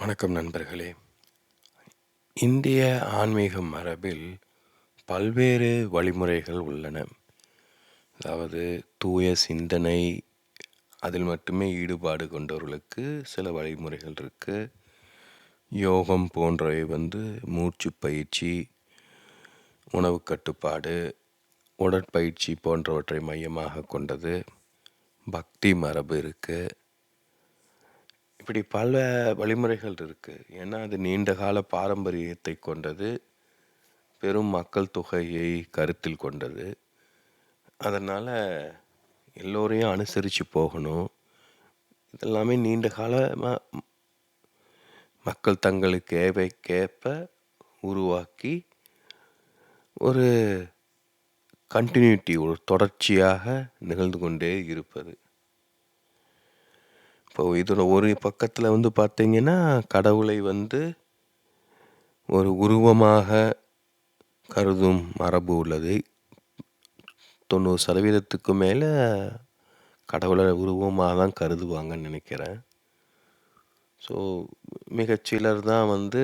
வணக்கம் நண்பர்களே. இந்திய ஆன்மீக மரபில் பல்வேறு வழிமுறைகள் உள்ளன. அதாவது தூய சிந்தனை அதில் மட்டுமே ஈடுபாடு கொண்டவர்களுக்கு சில வழிமுறைகள் இருக்குது யோகம் போன்றவை வந்து மூச்சு பயிற்சி உணவு கட்டுப்பாடு உடற்பயிற்சி போன்றவற்றை மையமாக கொண்டது. பக்தி மரபு இருக்குது இப்படி பல வழிமுறைகள் இருக்குது ஏன்னா அது நீண்ட கால பாரம்பரியத்தை கொண்டது பெரும் மக்கள் தொகையை கருத்தில் கொண்டது. அதனால் எல்லோரையும் அனுசரித்து போகணும். இதெல்லாமே நீண்ட காலமாக மக்கள் தங்களுக்கு தேவைக்கேற்ப உருவாக்கி ஒரு கண்டினியூட்டி ஒரு தொடர்ச்சியாக நிகழ்ந்து கொண்டே இருப்பது. இப்போ இதில் ஒரு பக்கத்தில் வந்து பார்த்தீங்கன்னா கடவுளை வந்து ஒரு உருவமாக கருதும் மரபு உள்ளது. தொண்ணூறு சதவீதத்துக்கு மேலே கடவுளை உருவமாக தான் கருதுவாங்கன்னு நினைக்கிறேன். ஸோ மிகச்சிலர் தான் வந்து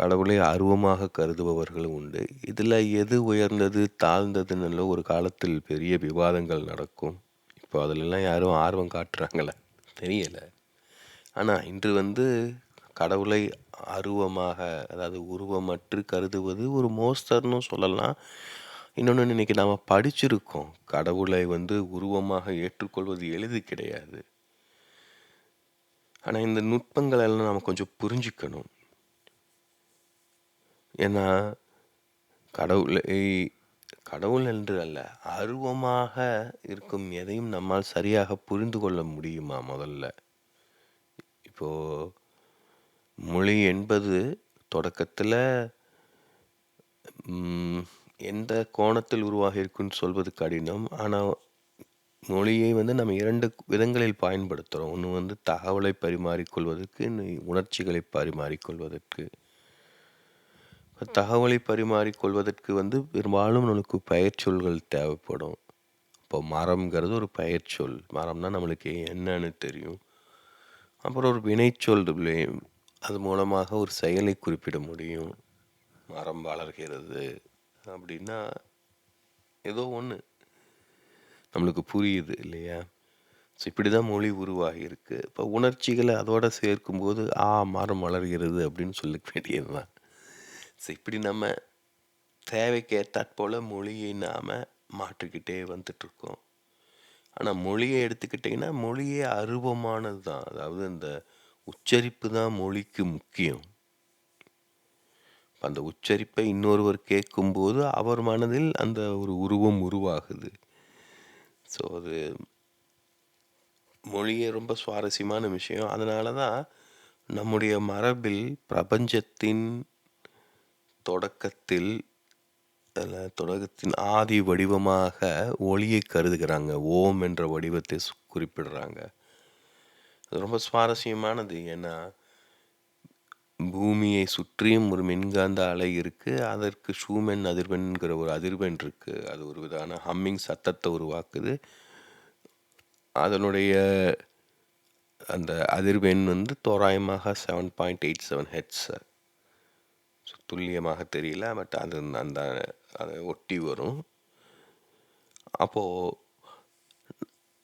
கடவுளை அருவமாக கருதுபவர்களும் உண்டு. இதில் எது உயர்ந்தது தாழ்ந்ததுன்னு ஒரு காலத்தில் பெரிய விவாதங்கள் நடக்கும். இப்போ அதிலெல்லாம் யாரும் ஆர்வம் காட்டுறாங்களே. தெரியலை. ஆனால் இன்று வந்து கடவுளை அருவமாக அதாவது உருவமற்று கருதுவது ஒரு மோஸ்தர்னு சொல்லலாம். இன்னொன்று இன்றைக்கி நாம் படிச்சிருக்கோம். கடவுளை வந்து உருவமாக ஏற்றுக்கொள்வது எளிது கிடையாது. ஆனால் இந்த நுட்பங்கள் எல்லாம் நாம் கொஞ்சம் புரிஞ்சுக்கணும். ஏன்னா கடவுளை கடவுள் என்று அல்ல அருவமாக இருக்கும் எதையும் நம்மால் சரியாக புரிந்து கொள்ள முடியுமா முதல்ல? இப்போ மொழி என்பது தொடக்கத்தில் எந்த கோணத்தில் உருவாகி இருக்குன்னு சொல்வது கடினம். ஆனால் மொழியை வந்து நம்ம இரண்டு விதங்களில் பயன்படுத்துகிறோம் ஒன்று வந்து தகவலை பரிமாறிக்கொள்வதற்கு இன்னும் உணர்ச்சிகளை பரிமாறிக்கொள்வதற்கு. தகவலை பரிமாறிக்கொள்வதற்கு வந்து பெரும்பாலும் நம்மளுக்கு பெயர்ச்சொல்கள் தேவைப்படும். இப்போ மரம்ங்கிறது ஒரு பெயர்ச்சொல். மரம்னா நம்மளுக்கு என்னன்னு தெரியும். அப்புறம் ஒரு வினைச்சொல் அது மூலமாக ஒரு செயலை குறிப்பிட முடியும். மரம் வளர்கிறது அப்படின்னா ஏதோ ஒன்று நம்மளுக்கு புரியுது இல்லையா? ஸோ இப்படி தான் மொழி உருவாகியிருக்கு. இப்போ உணர்ச்சிகளை அதோடு சேர்க்கும்போது ஆ மரம் வளர்கிறது அப்படின்னு சொல்லிக்க வேண்டியது தான் ஸோ இப்படி நம்ம தேவைக்கு ஏற்றாற்போல் மொழியை நாம் மாற்றிக்கிட்டே வந்துட்டுருக்கோம். ஆனால் மொழியை எடுத்துக்கிட்டிங்கன்னா மொழியே அருவமானது தான் அதாவது அந்த உச்சரிப்பு தான் மொழிக்கு முக்கியம். அந்த உச்சரிப்பை இன்னொருவர் கேட்கும்போது அவர் மனதில் அந்த ஒரு உருவம் உருவாகுது. ஸோ அது மொழியே ரொம்ப சுவாரஸ்யமான விஷயம். அதனால தான் நம்முடைய மரபில் பிரபஞ்சத்தின் தொடக்கத்தில் தொடக்கத்தின் ஆதி வடிவமாக ஒளியை கருதுகிறாங்க. ஓம் என்ற வடிவத்தை குறிப்பிடுறாங்க. அது ரொம்ப சுவாரஸ்யமானது. ஏன்னா பூமியை சுற்றியும் ஒரு மின்காந்த அலை இருக்குது அதற்கு ஷூமென் அதிர்வெண்கிற ஒரு அதிர்வெண் இருக்குது அது ஒரு விதமான ஹம்மிங் சத்தத்தை உருவாக்குது. அதனுடைய அந்த அதிர்வெண் வந்து தோராயமாக செவன் பாயிண்ட் எயிட் செவன் ஹெட்ஸை துல்லியமாக தெரியல பட் அது அந்த அதை ஒட்டி வரும். அப்போது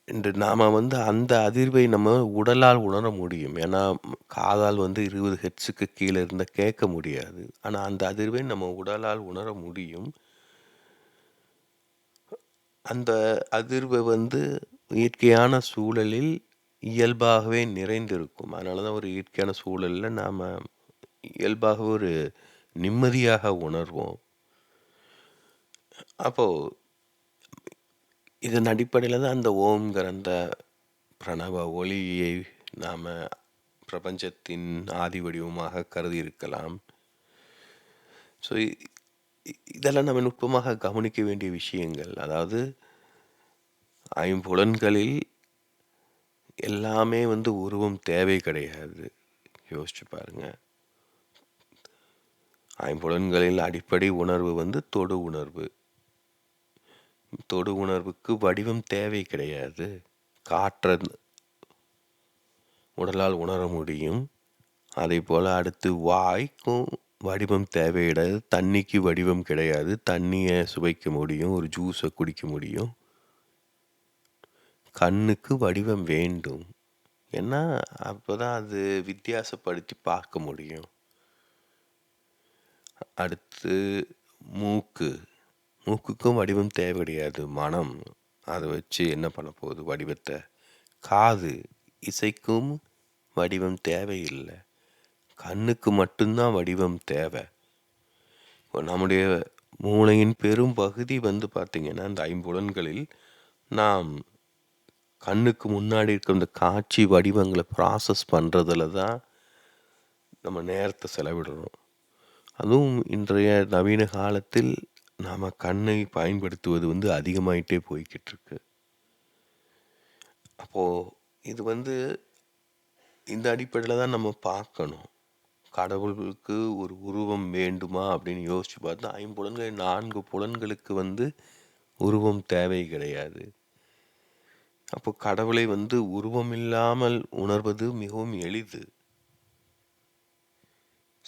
இன்று நாம் வந்து அந்த அதிர்வை நம்ம உடலால் உணர முடியும். ஏன்னா காதால் வந்து இருபது ஹெட்ஸுக்கு கீழே இருந்தால் கேட்க முடியாது. ஆனால் அந்த அதிர்வை நம்ம உடலால் உணர முடியும். அந்த அதிர்வை வந்து இயற்கையான சூழலில் இயல்பாகவே நிறைந்திருக்கும். அதனால தான் ஒரு இயற்கையான சூழலில் நாம் இயல்பாக ஒரு நிம்மதியாக உணர்வோம். அப்போது இதன் அடிப்படையில் தான் அந்த ஓம்ங்கிற அந்த பிரணவ ஒளியை நாம் பிரபஞ்சத்தின் ஆதி வடிவமாக கருதி இருக்கலாம். ஸோ இதெல்லாம் நம்ம நுட்பமாக கவனிக்க வேண்டிய விஷயங்கள். அதாவது ஐம்புலன்களில் எல்லாமே வந்து உருவம் தேவை கிடையாது. யோசிச்சு பாருங்கள் ஐம்புலன்களில் அடிப்படை உணர்வு வந்து தொடு உணர்வு தொடு உணர்வுக்கு வடிவம் தேவை கிடையாது காற்ற உடலால் உணர முடியும் அதேபோல அடுத்து வாய்க்கும் வடிவம் தேவையிடாது தண்ணிக்கு வடிவம் கிடையாது. தண்ணியை சுவைக்க முடியும். ஒரு ஜூஸை குடிக்க முடியும். கண்ணுக்கு வடிவம் வேண்டும். ஏன்னா, அப்பதான் அது வித்தியாசப்படுத்தி பார்க்க முடியும். அடுத்து மூக்கு. மூக்குக்கும் வடிவம் தேவை கிடையாது. மனம். அதை வச்சு என்ன பண்ண போகுது வடிவத்தை காது. இசைக்கும் வடிவம் தேவையில்லை கண்ணுக்கு மட்டும்தான் வடிவம் தேவை. இப்போ நம்முடைய மூளையின் பெரும் பகுதி வந்து பார்த்திங்கன்னா அந்த ஐம்புலன்களில் நாம் கண்ணுக்கு முன்னாடி இருக்க இந்த காட்சி வடிவங்களை ப்ராசஸ் பண்ணுறதுல தான் நம்ம நேரத்தை செலவிடுறோம். அதுவும் இன்றைய நவீன காலத்தில் நாம் கண்ணை பயன்படுத்துவது வந்து அதிகமாயிட்டே போய்கிட்டு இருக்கு. அப்போது இது வந்து இந்த அடிப்படையில் தான் நம்ம பார்க்கணும். கடவுளுக்கு ஒரு உருவம் வேண்டுமா அப்படின்னு யோசித்து பார்த்தா, ஐம்புலன்கள் நான்கு புலன்களுக்கு வந்து உருவம் தேவை கிடையாது. அப்போ கடவுளை வந்து உருவம் இல்லாமல் உணர்வது மிகவும் எளிது.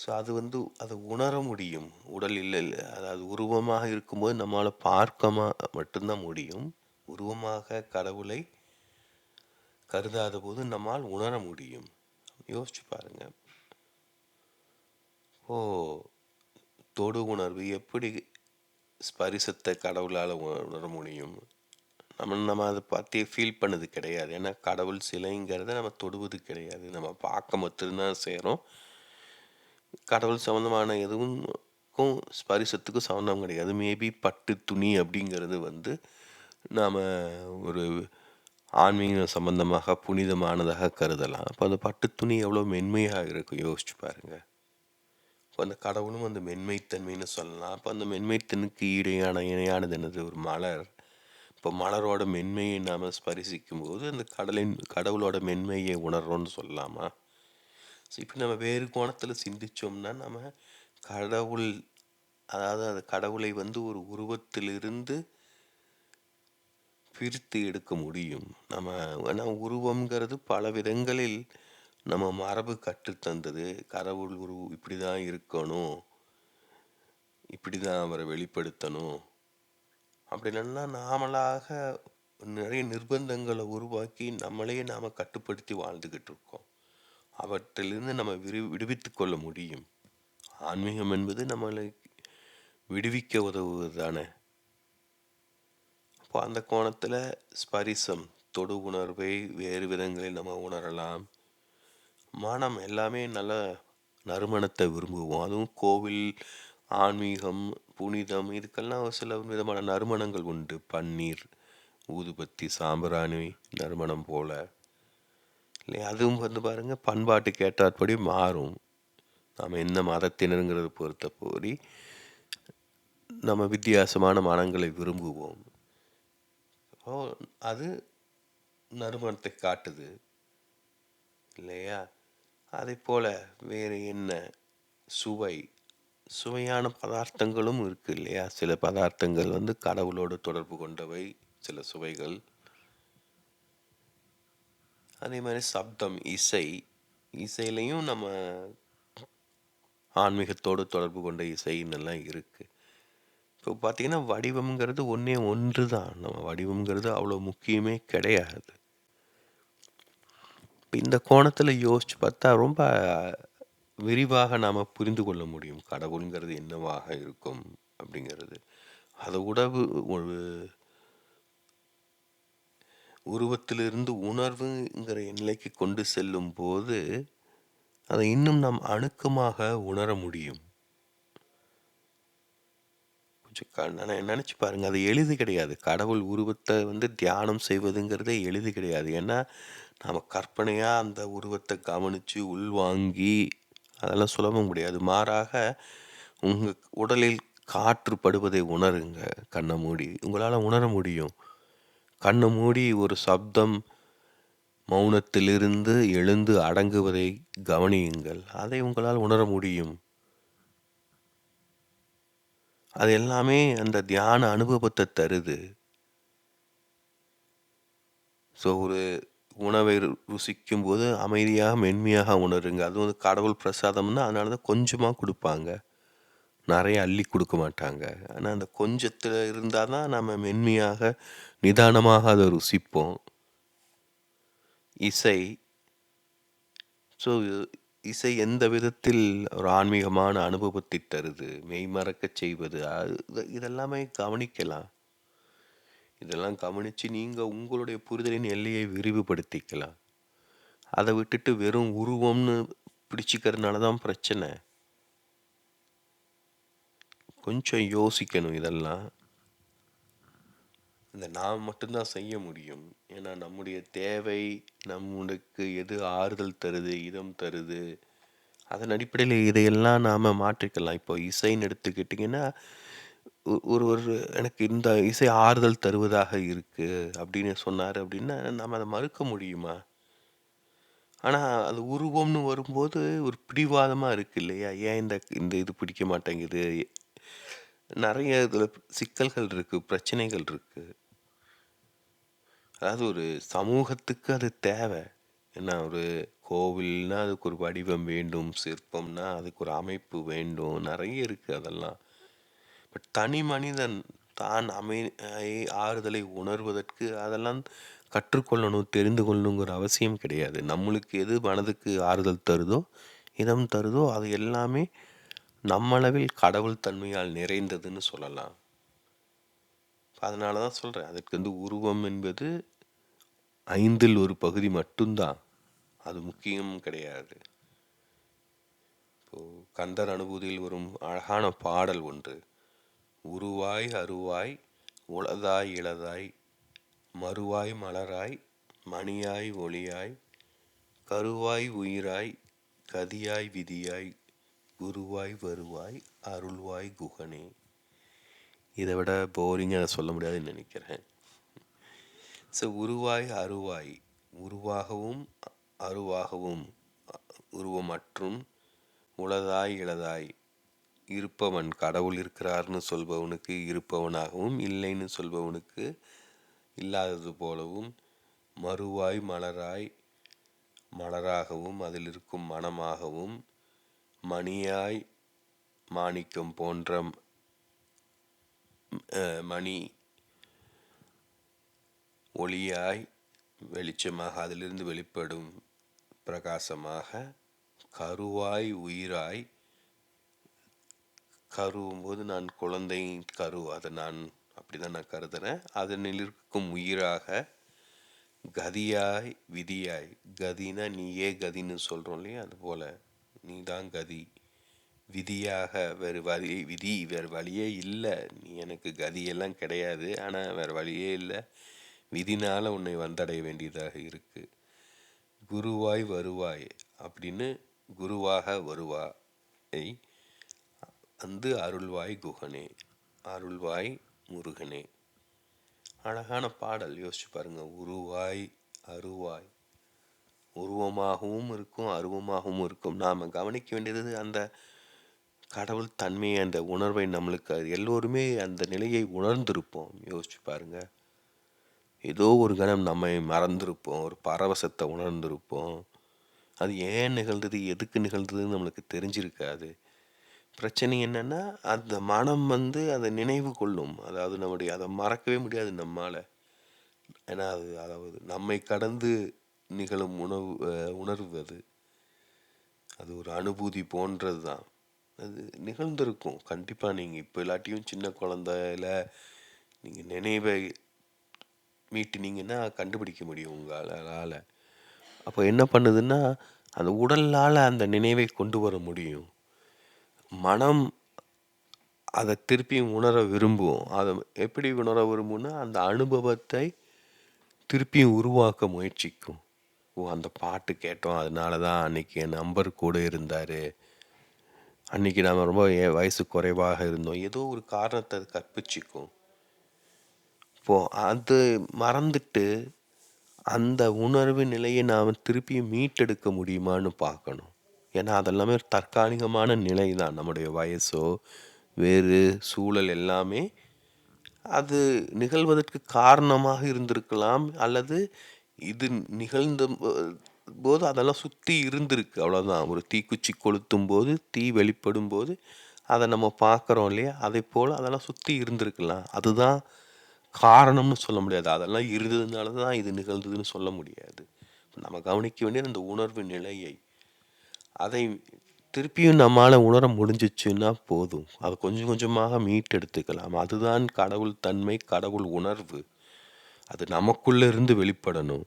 ஸோ அது வந்து அதை உணர முடியும். உடல் இல்லை அதாவது உருவமாக இருக்கும்போது நம்மளால் பார்க்க மட்டும்தான் முடியும். உருவமாக கடவுளை கருதாத போது நம்மால் உணர முடியும். யோசிச்சு பாருங்க. ஓ! தொடு உணர்வு எப்படி ஸ்பரிசத்தை கடவுளால் உணர முடியும்? நம்ம நம்ம அதை பார்த்து ஃபீல் பண்ணது கிடையாது. ஏன்னா கடவுள் சிலைங்கிறத நம்ம தொடுவது கிடையாது. நம்ம பார்க்க மட்டும் தான் கடவுள் சம்மந்தமான எதுவும்க்கும் ஸ்பரிசத்துக்கும் சம்மந்தம் கிடையாது. மேபி பட்டு துணி அப்படிங்கிறது வந்து நாம் ஒரு ஆன்மீக சம்பந்தமாக புனிதமானதாக கருதலாம். அப்போ அந்த பட்டு துணி எவ்வளோ மென்மையாக இருக்கும் யோசிச்சு பாருங்கள் இப்போ அந்த கடவுளும் அந்த மென்மைத்தன்மைன்னு சொல்லலாம். அப்போ அந்த மென்மைத்தனுக்கு ஈடையான இணையானது என்னது? ஒரு மலர். இப்போ மலரோட மென்மையை நாம் ஸ்பரிசிக்கும்போது, அந்த கடலின் கடவுளோட மென்மையை உணர்றோன்னு சொல்லலாமா? ஸோ நம்ம வேறு கோணத்தில் சிந்திச்சோம்னா, நம்ம கடவுள் அதாவது அந்த கடவுளை வந்து ஒரு உருவத்திலிருந்து பிரித்து எடுக்க முடியும். நம்ம ஏன்னா உருவங்கிறது பல விதங்களில் நம்ம மரபு கற்றுத்தந்தது கடவுள் உரு இப்படிதான் இருக்கணும். இப்படி தான் அவரை வெளிப்படுத்தணும். அப்படின்னுலாம் நாமளாக நிறைய நிர்பந்தங்களை உருவாக்கி நம்மளையே நாம் கட்டுப்படுத்தி வாழ்ந்துக்கிட்டு இருக்கோம். அவற்றிலிருந்து நம்ம விரு விடுவித்து கொள்ள முடியும். ஆன்மீகம் என்பது நம்மளை விடுவிக்க உதவுவது தானே! அப்போ அந்த கோணத்தில் ஸ்பரிசம், தொடு உணர்வை வேறு விதங்களில் நம்ம உணரலாம். மனம் எல்லாமே நல்ல நறுமணத்தை விரும்புவோம். அதுவும் கோவில், ஆன்மீகம், புனிதம் இதுக்கெல்லாம் ஒரு சில விதமான நறுமணங்கள் உண்டு. பன்னீர், ஊதுபத்தி, சாம்பிராணி நறுமணம் போல. இல்லையா? அதுவும் வந்து பாருங்கள் பண்பாட்டுக்கு ஏற்றாற்படி மாறும். நாம் எந்த மதத்தினருங்கிறத பொறுத்த போரி, நம்ம வித்தியாசமான மனங்களை விரும்புவோம். ஓ அது நறுமணத்தை காட்டுது. இல்லையா? அதைப்போல வேறு என்ன? சுவை. சுவையான பதார்த்தங்களும் இருக்குது இல்லையா? சில பதார்த்தங்கள் வந்து கடவுளோடு தொடர்பு கொண்டவை. சில சுவைகள். அதே மாதிரி சப்தம், இசை. இசையிலையும் நம்ம ஆன்மீகத்தோடு தொடர்பு கொண்ட இசைன்னெல்லாம் இருக்குது இப்போ பார்த்தீங்கன்னா, வடிவம்ங்கிறது ஒன்றே ஒன்று தான். நம்ம வடிவம்ங்கிறது அவ்வளோ முக்கியமே கிடையாது. இப்போ இந்த கோணத்தில் யோசிச்சு பார்த்தா, ரொம்ப விரிவாக நாம் புரிந்து கொள்ள முடியும். கடவுள்ங்கிறது என்னவாக இருக்கும் அப்படிங்கிறது. அதை உடவு ஒரு உருவத்திலிருந்து உணர்வுங்கிற நிலைக்கு கொண்டு செல்லும்போது, அதை இன்னும் நாம் அணுக்கமாக உணர முடியும். கொஞ்சம் க பாருங்க. அது எளிது கிடையாது. கடவுள் உருவத்தை வந்து தியானம் செய்வதுங்கிறதே எளிது கிடையாது. ஏன்னா, நாம் கற்பனையாக அந்த உருவத்தை கவனித்து உள்வாங்கி அதெல்லாம் சுலபம் கிடையாது. மாறாக உங்கள் உடலில் காற்று படுவதை உணருங்க, கண்ணை மூடி. உங்களால் உணர முடியும். கண்ணு மூடி ஒரு சப்தம் மௌனத்திலிருந்து எழுந்து அடங்குவதை கவனியுங்கள். அதை உங்களால் உணர முடியும். அது எல்லாமே அந்த தியான அனுபவத்தை தருது. ஸோ ஒரு உணவை ருசிக்கும் ருசிக்கும்போது அமைதியாக, மென்மையாக உணருங்க. அதுவும் வந்து கடவுள் பிரசாதம்னா, அதனால தான் கொஞ்சமாக கொடுப்பாங்க நிறைய அள்ளி கொடுக்க மாட்டாங்க. ஆனால் அந்த கொஞ்சத்தில் இருந்தால் தான் நம்ம மென்மையாக, நிதானமாக அதை ருசிப்போம். இசை ஸோ இசை எந்த விதத்தில் ஒரு ஆன்மீகமான அனுபவத்தை தருது, மெய்மறக்க செய்வது, அது இதெல்லாமே கவனிக்கலாம். இதெல்லாம் கவனித்து நீங்கள் உங்களுடைய புரிதலின் எல்லையை விரிவுபடுத்திக்கலாம். அதை விட்டுட்டு வெறும் உருவம்னு பிடிச்சிக்கிறதுனால தான் பிரச்சனை. கொஞ்சம் யோசிக்கணும் இதெல்லாம். இந்த நாம் மட்டும்தான் செய்ய முடியும். ஏன்னா, நம்முடைய தேவை, நம்மளுக்கு எது ஆறுதல் தருது, இதம் தருது, அதன் அடிப்படையில் இதையெல்லாம் நாம் மாற்றிக்கலாம். இப்போ இசைன்னு எடுத்துக்கிட்டிங்கன்னா, ஒரு ஒரு எனக்கு இந்த இசை ஆறுதல் தருவதாக இருக்குது அப்படின்னு சொன்னார் அப்படின்னா, நாம் அதை மறுக்க முடியுமா? ஆனால் அது உருவம்னு வரும்போது ஒரு பிடிவாதமாக இருக்குது இல்லையா? ஏன் இந்த இந்த இது பிடிக்க மாட்டேங்குது? நிறைய இதில் சிக்கல்கள் இருக்குது பிரச்சனைகள் இருக்குது அதாவது ஒரு சமூகத்துக்கு அது தேவை. ஏன்னா, ஒரு கோவில்னா அதுக்கு ஒரு வடிவம் வேண்டும், சிற்பம்னா அதுக்கு ஒரு அமைப்பு வேண்டும். நிறைய இருக்குது அதெல்லாம். பட் தனி மனிதன் தான் அமை ஐ ஆறுதலை உணர்வதற்கு அதெல்லாம் கற்றுக்கொள்ளணும், தெரிந்து கொள்ளணுங்கிற அவசியம் கிடையாது. நம்மளுக்கு எது மனதுக்கு ஆறுதல் தருதோ, இதம் தருதோ, அது எல்லாமே நம்மளவில் கடவுள் தன்மையால் நிறைந்ததுன்னு சொல்லலாம். அதனால தான் சொல்கிறேன் அதற்கு வந்து உருவம் என்பது ஐந்தில் ஒரு பகுதி மட்டும்தான் அது முக்கியம் கிடையாது. இப்போ கந்தர் அனுபூதியில் வரும் அழகான பாடல் ஒன்று. "உருவாய் அருவாய் உளதாய் இளதாய் மறுவாய் மலராய் மணியாய் ஒளியாய் கருவாய் உயிராய் கதியாய் விதியாய் குருவாய் வருவாய் அருள்வாய் குகனே." இதை விட போரிங்கா சொல்ல முடியாதுன்னு நினைக்கிறேன் ஸோ உருவாய் அருவாய். உருவாகவும், அருவாகவும், உருவமற்றும், உளதாய் இளதாய். இருப்பவன் கடவுள் இருக்கிறார்னு சொல்பவனுக்கு இருப்பவனாகவும், இல்லைன்னு சொல்பவனுக்கு இல்லாதது போலவும், மறுவாய் மலராய் மலராகவும், அதில் இருக்கும் மனமாகவும் மணியாய் மாணிக்கம் போன்ற மணி ஒளியாய், வெளிச்சமாக அதிலிருந்து வெளிப்படும் பிரகாசமாக, கருவாய் உயிராய் கருவும்போது நான் குழந்தை கரு. அதை நான் அப்படிதான் நான் கருதுறேன். அதனில் இருக்கும் உயிராக, கதியாய் விதியாய் கதின்னா நீயே கதின்னு சொல்கிறோம் இல்லையா? அதுபோல் நீ தான் கதி. விதியாக வேறு வழி விதி வேறு வழியே இல்லை நீ எனக்கு கதியெல்லாம் கிடையாது. ஆனால் வேறு வழியே இல்லை நிதினால் உன்னை வந்தடைய வேண்டியதாக இருக்குது குருவாய் வருவாய் அப்படின்னு குருவாக வருவாய் வந்து அருள்வாய் குகனே. அருள்வாய் முருகனே. அழகான பாடல் யோசிச்சு பாருங்க. உருவாய், அருவாய். உருவமாகவும் இருக்கும், அருவமாகவும் இருக்கும். நாம் கவனிக்க வேண்டியது அந்த கடவுள் தன்மையை அந்த உணர்வை நம்மளுக்கு எல்லோருமே அந்த நிலையை உணர்ந்திருப்போம். யோசிச்சு பாருங்கள் ஏதோ ஒரு கணம் நம்மை மறந்திருப்போம். ஒரு பரவசத்தை உணர்ந்திருப்போம். அது ஏன் நிகழ்ந்தது, எதுக்கு நிகழ்ந்ததுன்னு நம்மளுக்கு தெரிஞ்சிருக்காது. பிரச்சனை என்னென்னா அந்த மனம் வந்து அதை நினைவு கொள்ளும். அதாவது நம்முடைய அதை மறக்கவே முடியாது நம்மால் ஏன்னா, அது அதாவது நம்மை கடந்து நிகழும் உணவு உணர்வு அது. அது ஒரு அனுபூதி போன்றது தான். அது நிகழ்ந்திருக்கும். கண்டிப்பாக நீங்கள் இப்போ இல்லாட்டியும் சின்ன குழந்தையில நீங்கள் நினைவை மீட்டினீங்கன்னா கண்டுபிடிக்க முடியும் உங்களால. அப்போ என்ன பண்ணுதுன்னா, அந்த உடலால் அந்த நினைவை கொண்டு வர முடியும். மனம் அதை திருப்பியும் உணர விரும்பும். அதை எப்படி உணர விரும்பும்னா, அந்த அனுபவத்தை திருப்பியும் உருவாக்க முயற்சிக்கும். ஓ! அந்த பாட்டு கேட்டோம். அதனால தான் அன்றைக்கி என் நம்பர் கூட இருந்தார் அன்றைக்கி நாம் ரொம்ப எ வயசு குறைவாக இருந்தோம். ஏதோ ஒரு காரணத்தை அது இப்போது அது மறந்துட்டு, அந்த உணர்வு நிலையை நாம் திருப்பியும் மீட்டெடுக்க முடியுமான்னு பார்க்கணும். ஏன்னா, அதெல்லாமே ஒரு தற்காலிகமான நிலை தான். நம்முடைய வயசோ, வேறு சூழல் எல்லாமே அது நிகழ்வதற்கு காரணமாக இருந்திருக்கலாம். அல்லது இது நிகழ்ந்த போது அதெல்லாம் சுற்றி இருந்திருக்கு. அவ்வளோதான். ஒரு தீக்குச்சி கொளுத்தும் போது தீ வெளிப்படும்போது, அதை நம்ம பார்க்குறோம் இல்லையா? அதைப்போல அதெல்லாம் சுற்றி இருந்திருக்கலாம். அதுதான் காரணம்னு சொல்ல முடியாது. அதெல்லாம் இருந்ததுனால தான் இது நிகழ்ந்ததுன்னு சொல்ல முடியாது. நம்ம கவனிக்க வேண்டியது அந்த உணர்வு நிலையை. அதை திருப்பியும் நம்மால் உணர முடிஞ்சிச்சுன்னா போதும். அதை கொஞ்சம் கொஞ்சமாக மீட்டெடுத்துக்கலாம். அதுதான் கடவுள் தன்மை, கடவுள் உணர்வு. அது நமக்குள்ள இருந்து வெளிப்படணும்.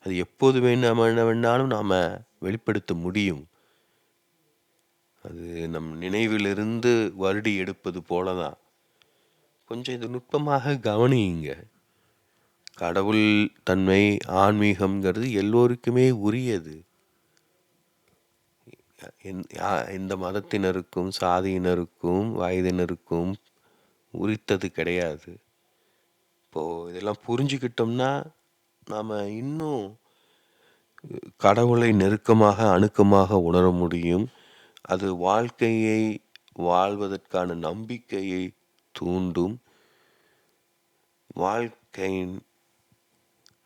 அது எப்போது வேணா வேணாலும் நாம் வெளிப்படுத்த முடியும். அது நம் நினைவிலிருந்து வருடி எடுப்பது போல தான். கொஞ்சம் இது நுட்பமாக கவனியுங்க. கடவுள் தன்மை, ஆன்மீகம்ங்கிறது எல்லோருக்குமே உரியது. எந் யா எந்த மதத்தினருக்கும், சாதியினருக்கும், வயதினருக்கும் உரித்தது கிடையாது. இப்போது இதெல்லாம் புரிஞ்சுக்கிட்டோம்னா, நாம் இன்னும் கடவுளை நெருக்கமாக, அணுக்கமாக உணர முடியும். அது வாழ்க்கையை வாழ்வதற்கான நம்பிக்கையை தூண்டும். வாழ்க்கையின்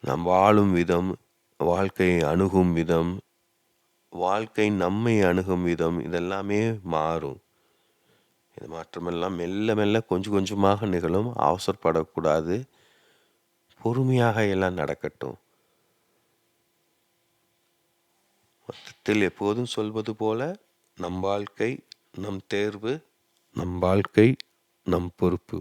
நாம் வாழும் விதம், வாழ்க்கையை அணுகும் விதம், வாழ்க்கை நம்மை அணுகும் விதம் இதெல்லாமே மாறும். இது மாற்றமெல்லாம் மெல்ல மெல்ல கொஞ்சம் கொஞ்சமாக நிகழும். அவசரப்படக்கூடாது. பொறுமையாக எல்லாம் நடக்கட்டும். மொத்தத்தில் எப்போதும் சொல்வது போல, நம் வாழ்க்கை நம் தேர்வு, நம் வாழ்க்கை நம் பொறுப்பு.